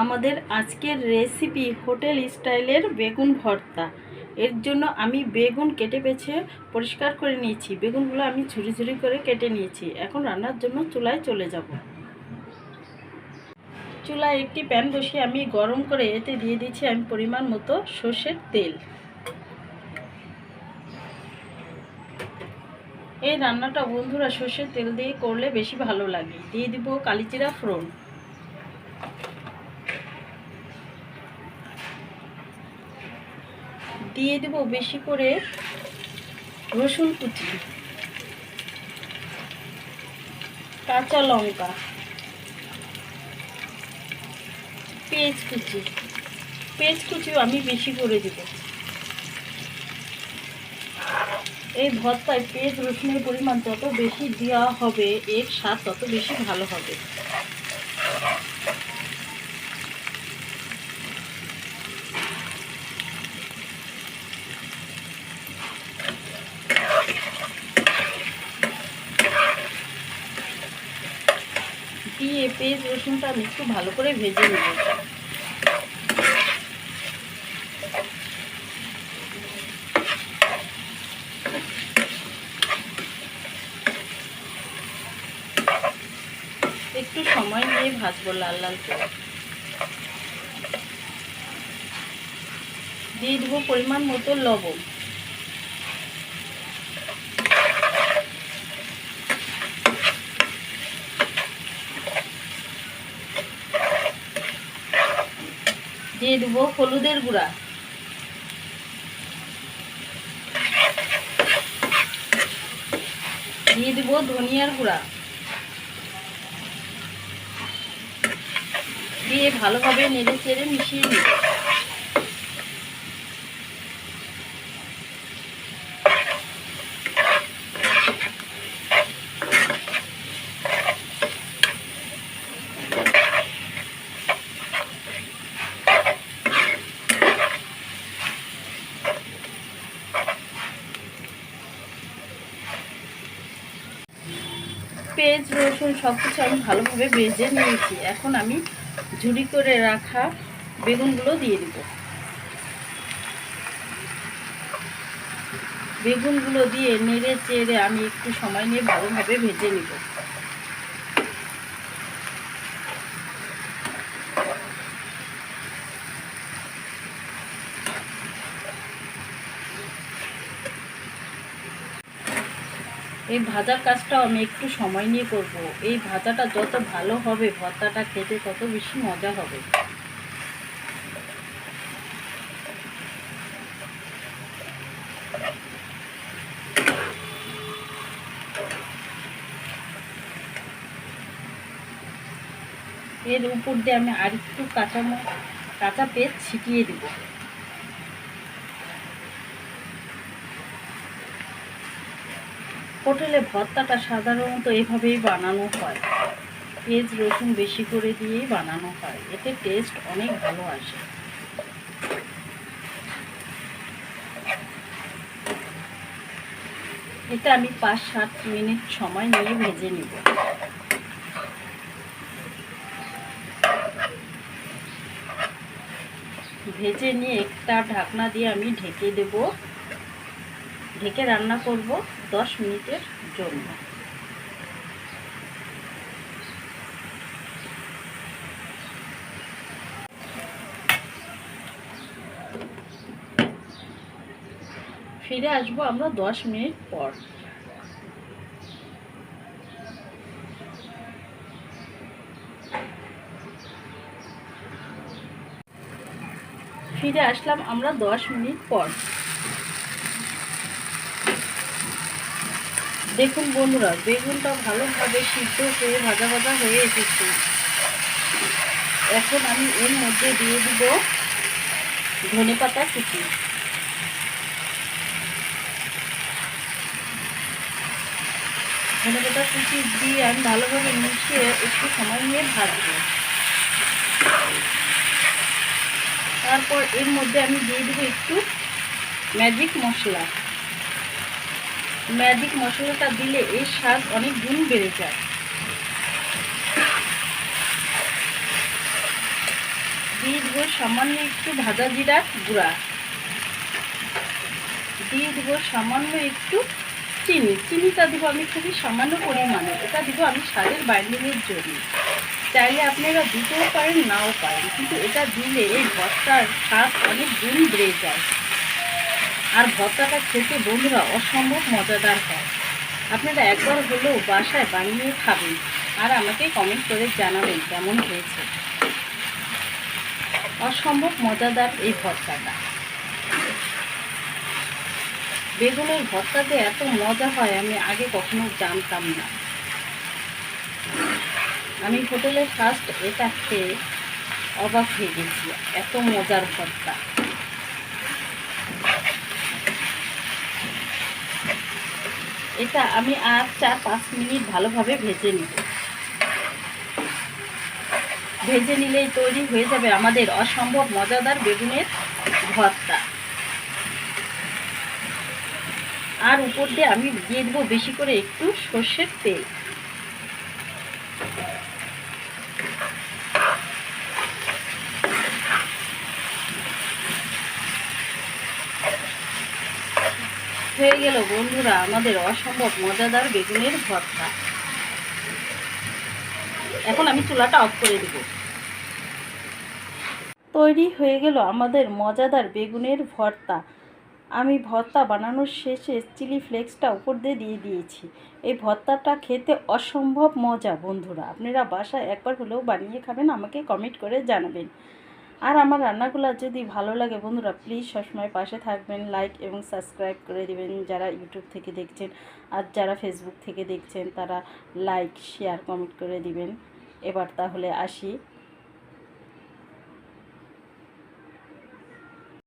আমাদের আজকের recipe hotel স্টাইলের বেগুন ভর্তা। এর জন্য আমি বেগুন কেটে বেছে পরিষ্কার করে নিয়েছি। বেগুনগুলো আমি ঝুড়ি ঝুড়ি করে কেটে নিয়েছি। এখন রান্নার জন্য চুলায় চলে যাব। চুলায় একটি প্যান বসিয়ে আমি গরম করে এতে দিয়ে দিচ্ছি আমি পরিমাণ মতো সর্ষের তেল। এই রান্নাটা বন্ধুরা সর্ষের তেল দিয়ে করলে বেশি ভালো লাগে। দিয়ে দিব কালিচিরা ফোড়ন। দিয়ে দেব বেশি করে রসুন কুচি, কাঁচা লঙ্কা, পেঁয়াজ কুচি। পেঁয়াজ কুচিও আমি বেশি করে দেব। এই ভর্তায় পেঁয়াজ রসুনের পরিমাণ যত বেশি দেওয়া হবে, এর স্বাদ তত বেশি ভালো হবে। দিয়ে পেঁয়াজ, রসুনটা আমি একটু ভালো করে ভেজে নেব। একটু সময় নিয়ে ভাজবো লাল লাল করে। দিয়ে দেবো পরিমাণ মতো লবণ। দিয়ে দেব হলুদের গুঁড়া। দিয়ে দেব ধনিয়ার গুঁড়া। দিয়ে ভালোভাবে নেড়ে চেড়ে মিশিয়ে নেব। পেঁয়াজ, রসুন সব কিছু আমি ভালোভাবে ভেজে নিয়েছি। এখন আমি ঝুড়ি করে রাখা বেগুনগুলো দিয়ে দিব। বেগুনগুলো দিয়ে নেড়ে চেড়ে আমি একটু সময় নিয়ে ভালোভাবে ভেজে নিব। এই ভাজার কাজটাও আমি একটু সময় নিয়ে করব। এই ভাজাটা যত ভালো হবে, ভর্তাটা খেতে তত বেশি মজা হবে। এর উপর দিয়ে আমি আর একটু কাঁচা কাঁচা পেঁয়াজ ছিটিয়ে দিব। হোটেলে ভর্তাটা সাধারণত এভাবেই বানানো হয়। পেঁয়াজ রসুন বেশি করে দিয়েই বানানো হয়। এতে টেস্ট অনেক ভালো আসে। এটা আমি পাঁচ সাত মিনিট সময় নিয়ে ভেজে নিব। ভেজে নিয়ে একটা ঢাকনা দিয়ে আমি ঢেকে দেব। ঢেকে রান্না করব। দশ মিনিটের জন্য। ফিরে আসব আমরা দশ মিনিট পর। ফিরে আসলাম আমরা দশ মিনিট পর। দেখুন বন্ধুরা, বেগুনটা ভালোভাবে সিদ্ধ হয়ে ভাজা ভাজা হয়ে এসেছে। এখন আমি এর মধ্যে দিয়ে দিব ধনে পাতা কুচি। ধনে পাতা কুচি দিয়ে আমি ভালোভাবে মিশিয়ে একটু সময় নিয়ে ভাজবো। তারপর এর মধ্যে আমি দিয়ে দেবো একটু ম্যাজিক মশলা। ম্যাজিক মশলাটা দিলে এর স্বাদ অনেক গুণ বেড়ে যায়। দিয়ে সামান্য একটু ভাজা জিরার গুঁড়া। দিয়ে দেবো সামান্য একটু চিনি। চিনিটা দিব আমি খুবই সামান্য পরিমাণে। এটা দিব আমি স্বাদের বাইন্ডিংয়ের জন্য। চাইলে আপনারা দিতেও পারেন, নাও পারেন। কিন্তু এটা দিলে এই ভর্তার স্বাদ অনেক গুণ বেড়ে যায়। আর ভর্তাটা খেতে বন্ধুরা অসম্ভব মজাদার হয়। আপনারা একবার হলেও বাসায় বানিয়ে খাবেন আর আমাকে কমেন্ট করে জানাবেন কেমন হয়েছে। অসম্ভব মজাদার এই ভর্তাটা। বেগুনের ভর্তাতে এত মজা হয় আমি আগে কখনো জানতাম না। আমি হোটেলে ফার্স্ট এটা খেয়ে অবাক হয়ে গেছি, এত মজার ভর্তা। এটা আমি আর চার, পাঁচ মিনিট ভালোভাবে ভেজে নিব। ভেজে নিলেই তৈরি হয়ে যাবে আমাদের অসম্ভব মজাদার বেগুনের ভর্তা। আর উপর দিয়ে আমি দিয়ে দেবো বেশি করে একটু সর্ষের তেল। হয়ে গেল বন্ধুরা, আমাদের অসম্ভব মজাদার বেগুনের ভর্তা। এখন আমি চুলাটা অফ করে দেব। তৈরি হয়ে গেল আমাদের মজাদার বেগুনের ভর্তা। আমি ভর্তা বানানোর শেষে চিলি ফ্লেক্সটা উপর দিয়ে দিয়ে দিয়েছি। এই ভর্তাটা খেতে অসম্ভব মজা বন্ধুরা। আপনারা বাসায় একবার হলেও বানিয়ে খাবেন, আমাকে কমেন্ট করে জানাবেন। আর আমার রান্নাগুলো যদি ভালো লাগে বন্ধুরা প্লিজ সবসময় পাশে থাকবেন লাইক এবং সাবস্ক্রাইব করে দিবেন যারা ইউটিউব থেকে দেখছেন আর যারা ফেসবুক থেকে দেখছেন তারা লাইক শেয়ার কমেন্ট করে দিবেন। এবার তাহলে আসি।